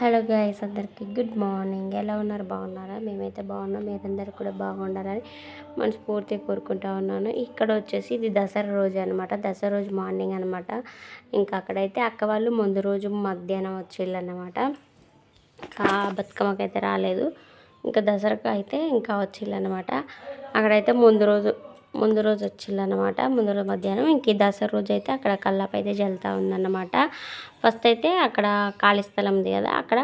Hello guys అందరికీ good morning. ఎలా ఉన్నారు? బాగున్నారా? మేమైతే బాగున్నాం. మీరందరూ కూడా బాగుండాలని మనస్ఫూర్తిగా కోరుకుంటా ఉన్నాను. ఇక్కడ వచ్చేసి ఇది దసరా రోజు అనమాట దసరా రోజు మార్నింగ్ అనమాట ఇంకా అక్కడైతే అక్క వాళ్ళు ముందు రోజు మధ్యాహ్నం వచ్చిళ్ళనమాట అనమాట బతుకమ్మకి రాలేదు. ఇంకా దసరాకు అయితే ఇంకా వచ్చిళ్ళనమాట అక్కడైతే ముందు రోజు ముందు రోజు వచ్చిందనమాట ముందు రోజు మధ్యాహ్నం ఇంక దసరా రోజు అయితే అక్కడ కల్లాప అయితే జల్తా ఉందన్నమాట. ఫస్ట్ అయితే అక్కడ ఖాళీ స్థలం ఉంది కదా అక్కడ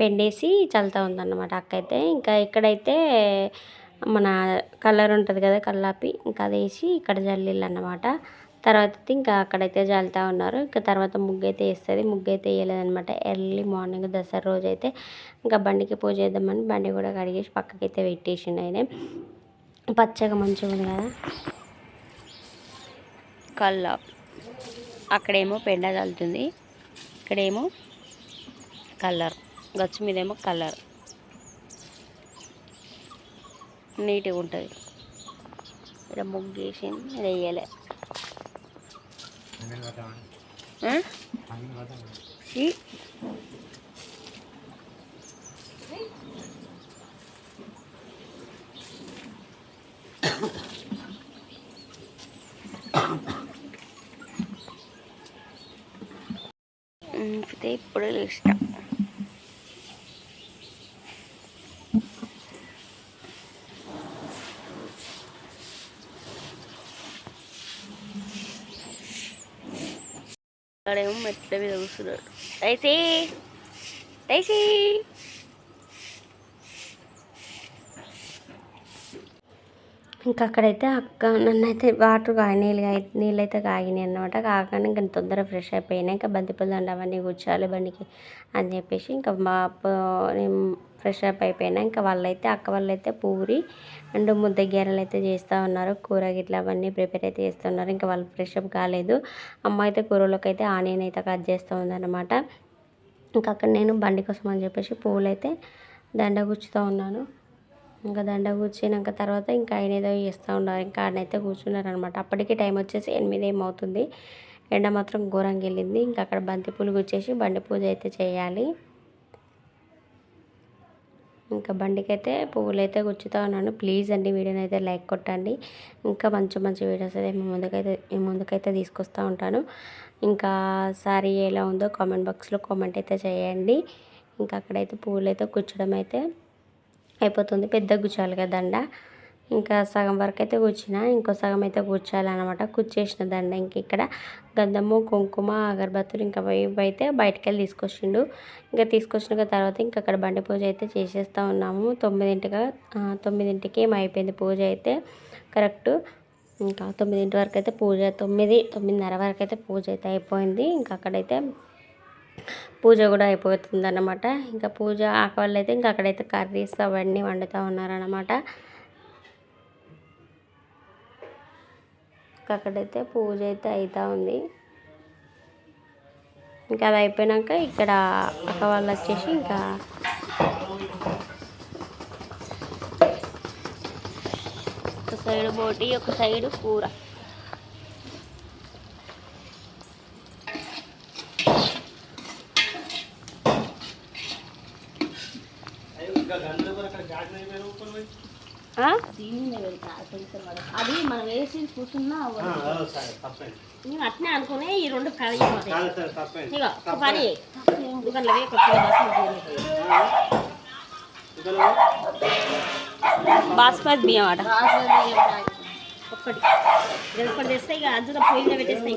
పెండేసి చల్తా ఉందన్నమాట అక్కయితే ఇంకా ఇక్కడైతే మన కలర్ ఉంటుంది కదా కల్లాపి ఇంకా అది వేసి ఇక్కడ జల్లిల్లు అన్నమాట తర్వాత ఇంకా అక్కడైతే జల్తా ఉన్నారు. ఇంకా తర్వాత ముగ్గు అయితే వేస్తుంది. ముగ్గు అయితే వేయలేదనమాట ఎర్లీ మార్నింగ్ దసరా రోజు అయితే ఇంకా బండికి పూజ చేద్దామని బండి కూడా కడిగేసి పక్కకైతే పెట్టేసిండు ఆయన. పచ్చగా మంచిగా ఉంది కదా. కళ్ళ. అక్కడేమో పెండ చల్లుతుంది. ఇక్కడేమో కలర్. గచ్చు మీదేమో కలర్. నీట్గా ఉంటుంది. ఇక్కడ ముగ్గేసి వేయలే. Fidei por el extra. Haré un metré de Daisy. ఇంకా అక్కడైతే అక్క నన్ను అయితే వాటర్ కాగి నీళ్ళు కాగి నీళ్ళు అయితే కాగినాయి అనమాట కాగానే ఇంకా తొందరగా ఫ్రెష్ అయిపోయినాయి. ఇంకా బంతిపూల దండ అవన్నీ కూర్చోాలి బండికి అని చెప్పేసి ఇంకా మా ఫ్రెష్ అప్ అయిపోయినా ఇంకా వాళ్ళైతే అక్క వాళ్ళైతే పూరి అండ్ ముద్ద గీరలు అయితే చేస్తూ ఉన్నారు. కూర గిట్ల అవన్నీ ప్రిపేర్ అయితే చేస్తున్నారు ఇంకా వాళ్ళు ఫ్రెష్ అప్ కాలేదు. అమ్మ అయితే కూరలోకి అయితే ఆనియన్ అయితే కట్ చేస్తూ ఉందన్నమాట. ఇంకా అక్కడ నేను బండి కోసం అని చెప్పేసి పువ్వులు అయితే దండ గుచ్చుతూ ఉన్నాను. ఇంకా దండ కూర్చున్నాక తర్వాత ఇంకా ఆయన ఏదో చేస్తూ ఉన్నారు ఇంకా ఆయనైతే కూర్చున్నారనమాట. అప్పటికి టైం వచ్చేసి ఎనిమిది ఏమవుతుంది. ఎండ మాత్రం ఘోరంగా వెళ్ళింది. ఇంకా అక్కడ బంతి పూలు గుచ్చేసి బండి పూజ అయితే చేయాలి. ఇంకా బండికైతే పువ్వులు అయితే గుచ్చుతూ ఉన్నాను. ప్లీజ్ అండి వీడియోని అయితే లైక్ కొట్టండి. ఇంకా మంచి మంచి వీడియోస్ అయితే మీ ముందుకైతే మీ ముందుకైతే తీసుకొస్తూ ఉంటాను. ఇంకా సారీ ఎలా ఉందో కామెంట్ బాక్స్లో కామెంట్ అయితే చేయండి. ఇంకా అక్కడైతే పువ్వులు అయితే కూర్చోడం అయితే అయిపోతుంది. పెద్ద కూర్చోవాలి కదా దండ. ఇంకా సగం వరకు అయితే కూర్చిన ఇంకో సగం అయితే కూర్చోాలన్నమాట కూర్చేసిన దండ. ఇంక ఇక్కడ గంధము కుంకుమ అగరబత్తులు ఇంకా అయితే బయటకు వెళ్ళి తీసుకొచ్చిండు. ఇంకా తీసుకొచ్చిన తర్వాత ఇంకా అక్కడ బండి పూజ అయితే చేసేస్తూ ఉన్నాము. తొమ్మిదింటిగా తొమ్మిదింటికి ఏమైపోయింది అయిపోయింది పూజ అయితే? కరెక్ట్. ఇంకా తొమ్మిదింటి వరకు అయితే పూజ తొమ్మిది తొమ్మిదిన్నర వరకు అయితే పూజ అయితే అయిపోయింది. ఇంకా అక్కడైతే పూజ కూడా అయిపోతుంది అన్నమాట ఇంకా పూజ ఆకవాళ్ళు అయితే ఇంకా అక్కడైతే కర్రీస్ అవన్నీ వండుతూ ఉన్నారనమాట అక్కడైతే పూజ అయితే అవుతూ ఉంది. ఇంకా అది అయిపోయినాక ఇక్కడ అక్క వాళ్ళు వచ్చేసి ఇంకా ఒక సైడ్ బోటి ఒక సైడ్ కూర. అది మనం వేసి కూర్చున్నా నేను అట్నే అనుకునే ఈ రెండు కలిగిపోతాయి ఇక పని దుకాణంలో బాస్మతి బియ్యం అట ఒక్కటి. ఒక్కటి తెస్తే ఇక అందులో పొయ్యిలో పెట్టేస్తాయి.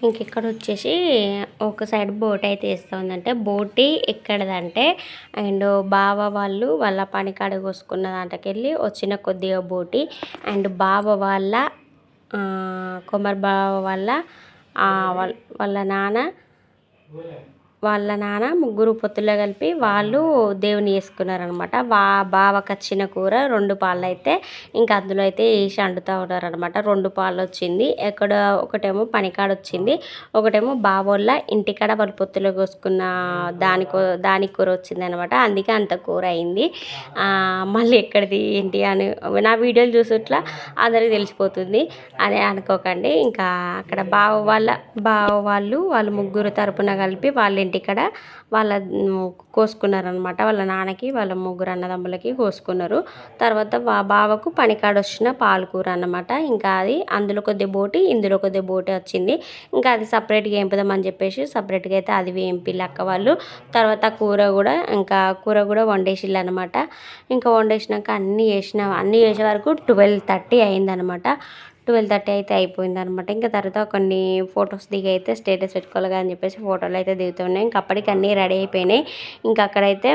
ఇంకెక్కడ వచ్చేసి ఒక సైడ్ బోట్ అయితే వేస్తుందంటే బోటి ఎక్కడదంటే అండ్ బావ వాళ్ళు వాళ్ళ పని కాడ కోసుకున్న దాంట్లోకెళ్ళి వచ్చిన కొద్దిగా బోటి అండ్ బావ వాళ్ళ కుమార్ బావ వాళ్ళ వాళ్ళ నాన్న వాళ్ళ నాన్న ముగ్గురు పొత్తుల్లో కలిపి వాళ్ళు దేవుని చేసుకున్నారనమాట వా బావకు వచ్చిన కూర రెండు పాలు అయితే ఇంకా అందులో అయితే వేసి అండుతూ ఉన్నారనమాట రెండు పాలు వచ్చింది ఎక్కడ ఒకటేమో పనికాడ వచ్చింది ఒకటేమో బావోళ్ళ ఇంటికాడ వాళ్ళు పొత్తులో కోసుకున్న దాని దాని కూర వచ్చింది అనమాట అందుకే అంత కూర అయింది. మళ్ళీ ఎక్కడిది ఏంటి అని నా వీడియోలు చూసుట్లా అందరికీ తెలిసిపోతుంది. అదే అనుకోకండి ఇంకా అక్కడ బావ వాళ్ళ బావ వాళ్ళు వాళ్ళు ముగ్గురు తరపున కలిపి వాళ్ళ ఇంటికాడ వాళ్ళ కోసుకున్నారనమాట వాళ్ళ నాన్నకి వాళ్ళ ముగ్గురు అన్నదమ్ములకి కోసుకున్నారు. తర్వాత బావకు పనికాడ వచ్చిన పాలకూర అన్నమాట ఇంకా అది అందులో కొద్ది బోటి ఇందులో కొద్ది బోటి వచ్చింది. ఇంకా అది సపరేట్గా వేంపుదామని చెప్పేసి సపరేట్గా అయితే అది వేంపిల్లు అక్క వాళ్ళు. తర్వాత కూర కూడా ఇంకా కూర కూడా వండేసిల్లు అనమాట ఇంకా వండేసినాక అన్నీ వేసిన. అన్నీ వేసే వరకు ట్వెల్వ్ థర్టీ అయిందనమాట ట్వెల్వ్ థర్టీ అయితే అయిపోయింది అనమాట ఇంకా తర్వాత కొన్ని ఫొటోస్ దిగి అయితే స్టేటస్ పెట్టుకోవాలి అని చెప్పేసి ఫోటోలు అయితే దిగుతున్నాయి. ఇంకా అప్పటికి అన్నీ రెడీ అయిపోయినాయి. ఇంకా అక్కడైతే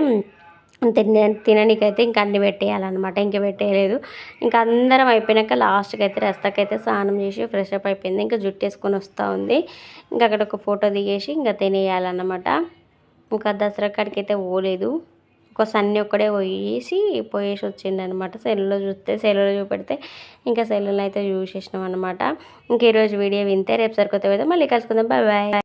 తిన తిననీకైతే ఇంకా అన్ని పెట్టేయాలన్నమాట. ఇంకా పెట్టేయలేదు. ఇంకా అందరం అయిపోయినాక లాస్ట్కి అయితే రెస్తాకైతే అయితే స్నానం చేసి ఫ్రెష్ అప్ అయిపోయింది. ఇంకా జుట్టు వేసుకొని వస్తూ ఉంది. ఇంకా అక్కడ ఒక ఫోటో దిగేసి ఇంకా తినేయాలన్నమాట. ఇంకా దసరా కాడికి అయితే పోలేదు. ఒక సన్ని ఒక్కడే పోయేసి పోయేసి వచ్చింది అనమాట సెల్లో చూస్తే సెల్లో చూపెడితే ఇంకా సెల్లో అయితే చూసేసినాం అనమాట ఇంక ఈరోజు వీడియో వింటే రేపు సరికొత్త మళ్ళీ కలుసుకుందాం. Bye bye